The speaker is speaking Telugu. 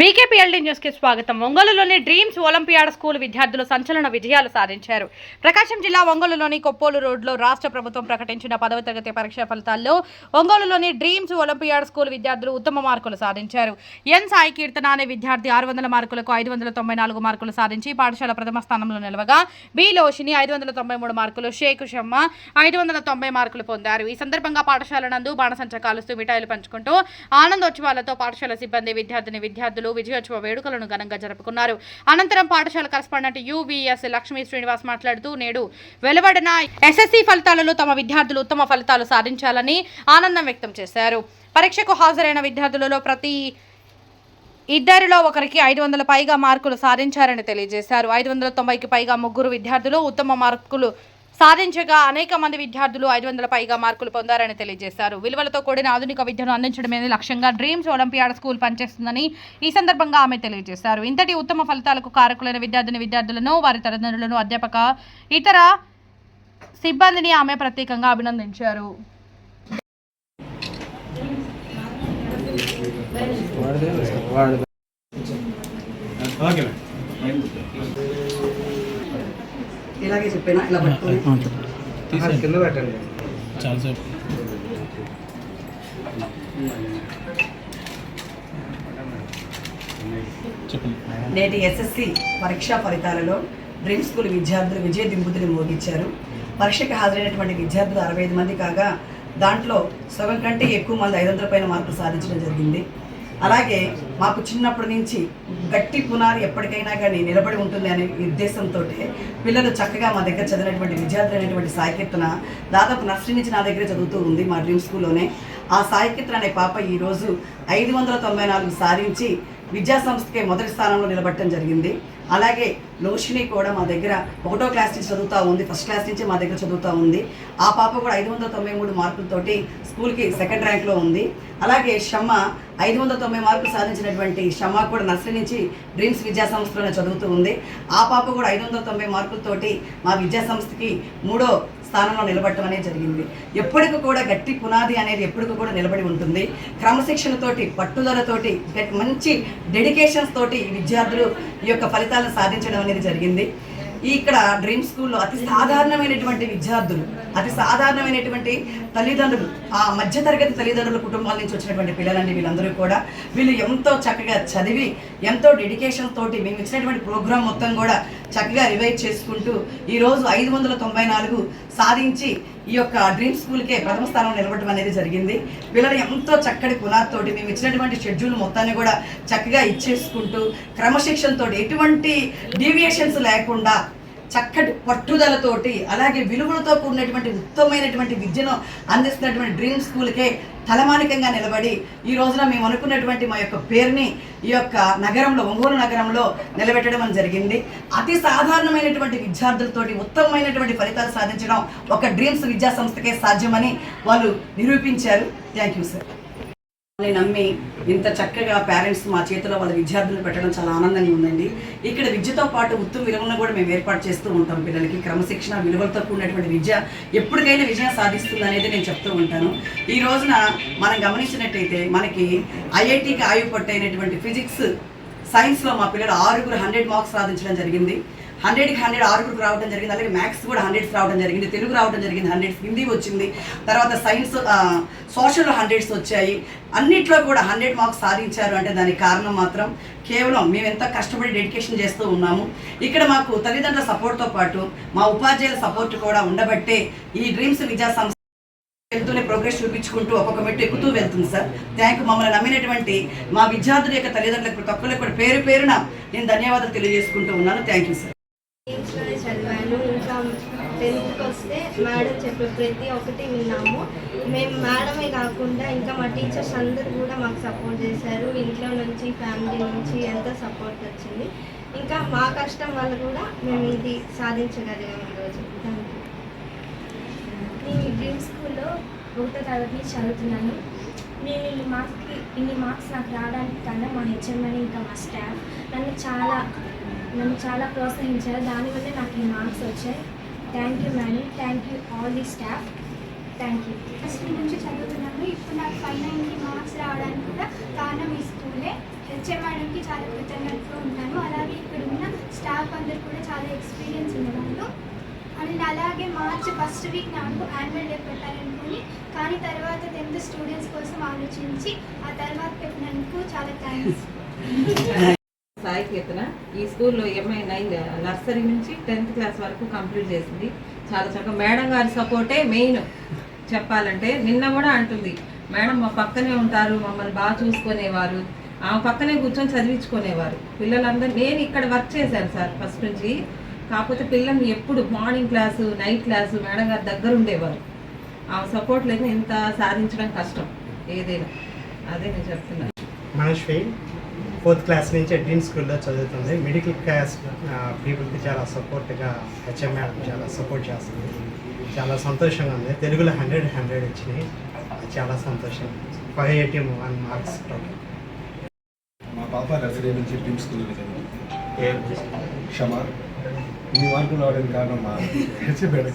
బీకేపీఎల్డీ న్యూస్కి స్వాగతం. ఒంగోలులోని డ్రీమ్స్ ఒలింపియాడ్ స్కూల్ విద్యార్థులు సంచలన విజయాలు సాధించారు. ప్రకాశం జిల్లా ఒంగోలులోని కొప్పోలు రోడ్లో రాష్ట్ర ప్రభుత్వం ప్రకటించిన పదవ తరగతి పరీక్ష ఫలితాల్లో ఒంగోలులోని డ్రీమ్స్ ఒలింపియాడ్ స్కూల్ విద్యార్థులు ఉత్తమ మార్కులు సాధించారు. ఎన్ సాయి కీర్తన అనే విద్యార్థి ఆరు వందల మార్కులకు ఐదు వందల తొంభై నాలుగు మార్కులు సాధించి పాఠశాల ప్రథమ స్థానంలో నిలవగా బి లోషిని ఐదు వందల తొంభై మూడు మార్కులు షేక్ షమ్మ ఐదు వందల తొంభై మార్కులు పొందారు. ఈ సందర్భంగా పాఠశాల నందు బాణసంచ కాలుస్తూ మిఠాయిలు పంచుకుంటూ ఆనందోత్సవాలతో పాఠశాల సిబ్బంది విద్యార్థిని విద్యార్థులు విజయోత్సవ వేడుకలను ఘనంగా జరుపుకున్నారు. అనంతరం పాఠశాల కరస్పాండెంట్ యువిఎస్ లక్ష్మీ శ్రీనివాస్ మాట్లాడుతూ నేడు వెలువడిన ఎస్ఎస్సీ ఫలితాలలో తమ విద్యార్థులు ఉత్తమ ఫలితాలు సాధించాలని ఆనందం వ్యక్తం చేశారు. పరీక్షకు హాజరైన విద్యార్థులలో ప్రతి ఇద్దరిలో ఒకరికి ఐదు వందల పైగా మార్కులు సాధించారని తెలియజేశారు. ఐదు వందల తొంభైకి పైగా ముగ్గురు విద్యార్థులు ఉత్తమ మార్కులు సాధించగా అనేక మంది విద్యార్థులు ఐదు వందల పైగా మార్కులు పొందారని తెలియజేశారు. విలువలతో కూడిన ఆధునిక విద్యను అందించడమే లక్ష్యంగా డ్రీమ్స్ ఒలింపియాడ్ స్కూల్ పనిచేస్తుందని ఈ సందర్భంగా ఆమె తెలియజేశారు. ఇంతటి ఉత్తమ ఫలితాలకు కారకులైన విద్యార్థిని విద్యార్థులను వారి తల్లిదండ్రులను అధ్యాపక ఇతర సిబ్బందిని ఆమె ప్రత్యేకంగా అభినందించారు. ఓకే ఇలాగే చెప్పాను? ఇలా పట్టుకొని కింద పెట్టండి. చెప్పండి. నేటి ఎస్ఎస్సి పరీక్షా ఫలితాలలో డ్రీమ్ స్కూల్ విద్యార్థులు విజయ దింపుతుని మోగించారు. పరీక్షకు హాజరైనటువంటి విద్యార్థులు అరవై ఐదు మంది కాగా దాంట్లో సగం కంటే ఎక్కువ మంది ఐదు వందల పైన మార్కులు సాధించడం జరిగింది. అలాగే మాకు చిన్నప్పటి నుంచి గట్టి పునాది ఎప్పటికైనా కానీ నిలబడి ఉంటుంది అనే ఉద్దేశంతో పిల్లలు చక్కగా మా దగ్గర చదివినటువంటి విద్యార్థులు అనేటువంటి సాయికీర్తన దాదాపు నర్సరీ నుంచి నా దగ్గరే చదువుతూ ఉంది మా డ్రీమ్ స్కూల్లోనే. ఆ సాయికీర్తన అనే పాప ఈరోజు ఐదు వందల తొంభై నాలుగు సాధించి విద్యాసంస్థకే మొదటి స్థానంలో నిలబడటం జరిగింది. అలాగే లోషిని కూడా మా దగ్గర ఒకటో క్లాస్ నుంచి చదువుతూ ఉంది ఫస్ట్ క్లాస్ నుంచి మా దగ్గర చదువుతూ ఉంది. ఆ పాప కూడా ఐదు వందల తొంభై మూడు మార్కులతోటి స్కూల్కి సెకండ్ ర్యాంక్లో ఉంది. అలాగే షమ్మ ఐదు వందల తొంభై మార్కులు సాధించినటువంటి షమ్మ కూడా నర్సరీ నుంచి డ్రీమ్స్ విద్యా సంస్థలోనే చదువుతూ ఉంది. ఆ పాప కూడా ఐదు వందల తొంభై మార్కులతోటి మా విద్యా సంస్థకి మూడో స్థానంలో నిలబడటం అనేది జరిగింది. ఎప్పటికి కూడా గట్టి పునాది అనేది ఎప్పటికి కూడా నిలబడి ఉంటుంది. క్రమశిక్షణతోటి పట్టుదలతోటి మంచి డెడికేషన్స్ తోటి విద్యార్థులు ఈ యొక్క ఫలితాలను సాధించడం అనేది జరిగింది. ఇక్కడ డ్రీమ్ స్కూల్లో అతి సాధారణమైనటువంటి విద్యార్థులు అతి సాధారణమైనటువంటి తల్లిదండ్రులు ఆ మధ్యతరగతి తల్లిదండ్రుల కుటుంబాల నుంచి వచ్చినటువంటి పిల్లలండి వీళ్ళందరూ కూడా. వీళ్ళు ఎంతో చక్కగా చదివి ఎంతో డెడికేషన్ తోటి మేము ఇచ్చినటువంటి ప్రోగ్రాం మొత్తం కూడా చక్కగా రివైజ్ చేసుకుంటూ ఈరోజు ఐదు వందల తొంభై నాలుగు సాధించి ఈ యొక్క డ్రీమ్ స్కూల్కే ప్రథమ స్థానం నిలబడటం అనేది జరిగింది. పిల్లలు ఎంతో చక్కటి పునాదితోటి మేము ఇచ్చినటువంటి షెడ్యూల్ మొత్తాన్ని కూడా చక్కగా ఇచ్చేసుకుంటూ క్రమశిక్షణతో ఎటువంటి డీవియేషన్స్ లేకుండా చక్కటి పట్టుదలతోటి అలాగే విలువలతో కూడినటువంటి ఉత్తమమైనటువంటి విద్యను అందిస్తున్నటువంటి డ్రీమ్ స్కూల్కే తలమానికంగా నిలబడి ఈ రోజున మేము అనుకున్నటువంటి మా యొక్క పేరుని ఈ యొక్క నగరంలో ఒంగోలు నగరంలో నిలబెట్టడం జరిగింది. అతి సాధారణమైనటువంటి విద్యార్థులతోటి ఉత్తమమైనటువంటి ఫలితాలు సాధించడం ఒక డ్రీమ్స్ విద్యా సంస్థకే సాధ్యమని వాళ్ళు నిరూపించారు. థ్యాంక్ యూ సార్ నమ్మి ఇంత చక్కగా పేరెంట్స్ మా చేతిలో వాళ్ళ విద్యార్థులు పెట్టడం చాలా ఆనందంగా ఉందండి. ఇక్కడ విద్యతో పాటు ఉత్తమ విలువలను కూడా మేము ఏర్పాటు చేస్తూ ఉంటాం పిల్లలకి. క్రమశిక్షణ విలువలతో కూడినటువంటి విద్య ఎప్పటికైనా విజయం సాధిస్తుంది అనేది నేను చెప్తూ ఉంటాను. ఈ రోజున మనం గమనించినట్టయితే మనకి ఐఐటికి ఆయుపట్టైనటువంటి ఫిజిక్స్ సైన్స్లో మా పిల్లలు ఆరుగురు హండ్రెడ్ మార్క్స్ సాధించడం జరిగింది. హండ్రెడ్కి హండ్రెడ్ ఆరుగురికి రావడం జరిగింది. అలాగే మ్యాథ్స్ కూడా హండ్రెడ్స్ రావడం జరిగింది. తెలుగు రావడం జరిగింది. హండ్రెడ్స్ హిందీ వచ్చింది. తర్వాత సైన్స్ సోషల్ హండ్రెడ్స్ వచ్చాయి. అన్నిట్లో కూడా హండ్రెడ్ మార్క్స్ సాధించారు అంటే దానికి కారణం మాత్రం కేవలం మేము ఎంత కష్టపడి డెడికేషన్ చేస్తూ ఉన్నాము. ఇక్కడ మాకు తల్లిదండ్రుల సపోర్ట్తో పాటు మా ఉపాధ్యాయుల సపోర్ట్ కూడా ఉండబట్టే ఈ డ్రీమ్స్ విద్యా సంస్థ వెళ్తూనే ప్రోగ్రెస్ చూపించుకుంటూ ఒక్కొక్క మెట్టు ఎక్కుతూ వెళ్తుంది సార్. థ్యాంక్ మమ్మల్ని నమ్మినటువంటి మా విద్యార్థుల యొక్క తల్లిదండ్రులకు ప్రతి ఒక్కరికి కూడా పేరు పేరున నేను ధన్యవాదాలు తెలియజేసుకుంటూ ఉన్నాను. Thank you sir. ఇంట్లోనే చదివాను. ఇంకా టెన్త్కి వస్తే మేడం చెప్పే ప్రతి ఒక్కటి విన్నాము. మేము మేడమే కాకుండా ఇంకా మా టీచర్స్ అందరూ కూడా మాకు సపోర్ట్ చేశారు. ఇంట్లో నుంచి ఫ్యామిలీ నుంచి ఎంతో సపోర్ట్ వచ్చింది. ఇంకా మా కష్టం వల్ల కూడా మేము ఇది సాధించగలిగాము ఈరోజు. థ్యాంక్ యూ నేను డ్రీమ్ స్కూల్లో ఒకటో తరగతి చదువుతున్నాను. నేను ఈ మార్క్స్కి ఇన్ని మార్క్స్ నాకు రావడానికి కన్నా మా హెచ్ఎంఎన్ ఇంకా మా స్టాఫ్. నన్ను చాలా నన్ను చాలా ప్రోత్సహించారు. దానివల్ల నాకు ఈ మార్క్స్ వచ్చాయి. Thank you madam thank you all the staff thank you first నుంచి చదువుతున్నాను. ఇప్పుడు నాకు పైన ఇన్ని మార్క్స్ రావడానికి కూడా కారణం ఈ స్కూలే హెచ్ఏ మేడంకి చాలా కృతజ్ఞతగా ఉంటాను. అలాగే ఇక్కడ ఉన్న స్టాఫ్ అందరు కూడా చాలా ఎక్స్పీరియన్స్ ఉన్నవాళ్ళు. అండ్ అలాగే మార్చ్ ఫస్ట్ వీక్ నాకు యాన్యువల్ డే పెట్టాలనుకుని కానీ తర్వాత టెన్త్ స్టూడెంట్స్ కోసం ఆలోచించి ఆ తర్వాత పెట్టినందుకు చాలా థ్యాంక్స్ సాయి కీర్తన ఈ స్కూల్లో ఎంఐ నైన్ నర్సరీ నుంచి టెన్త్ క్లాస్ వరకు కంప్లీట్ చేసింది. చాలా చక్కగా మేడం గారి సపోర్టే మెయిన్. చెప్పాలంటే నిన్న కూడా అంటుంది మేడం మా పక్కనే ఉంటారు మమ్మల్ని బాగా చూసుకునేవారు. ఆమె పక్కనే కూర్చొని చదివించుకునేవారు. పిల్లలందరూ నేను ఇక్కడ వర్క్ చేశాను సార్ ఫస్ట్ నుంచి. కాకపోతే పిల్లల్ని ఎప్పుడు morning class night class madam గారి దగ్గర ఉండేవారు. ఆమె సపోర్ట్ లేదు ఇంత సాధించడం కష్టం ఏదైనా. అదే నేను చెప్తున్నాను. ఫోర్త్ క్లాస్ నుంచి డ్రీమ్ స్కూల్లో చదువుతుంది. మిడిల్ క్లాస్ పీపుల్కి చాలా సపోర్ట్గా హెచ్ఎం మేడం చాలా సపోర్ట్ చేస్తుంది. చాలా సంతోషంగా ఉంది. తెలుగులో హండ్రెడ్ హండ్రెడ్ వచ్చినాయి. చాలా సంతోషం. Five eighty one marks. మా పాప నర్సరీ నుంచి డ్రీమ్ స్కూల్లో చదివింది క్షమ. ఇన్ని మార్కులు రావడానికి కారణం మా హెచ్ఎం మేడం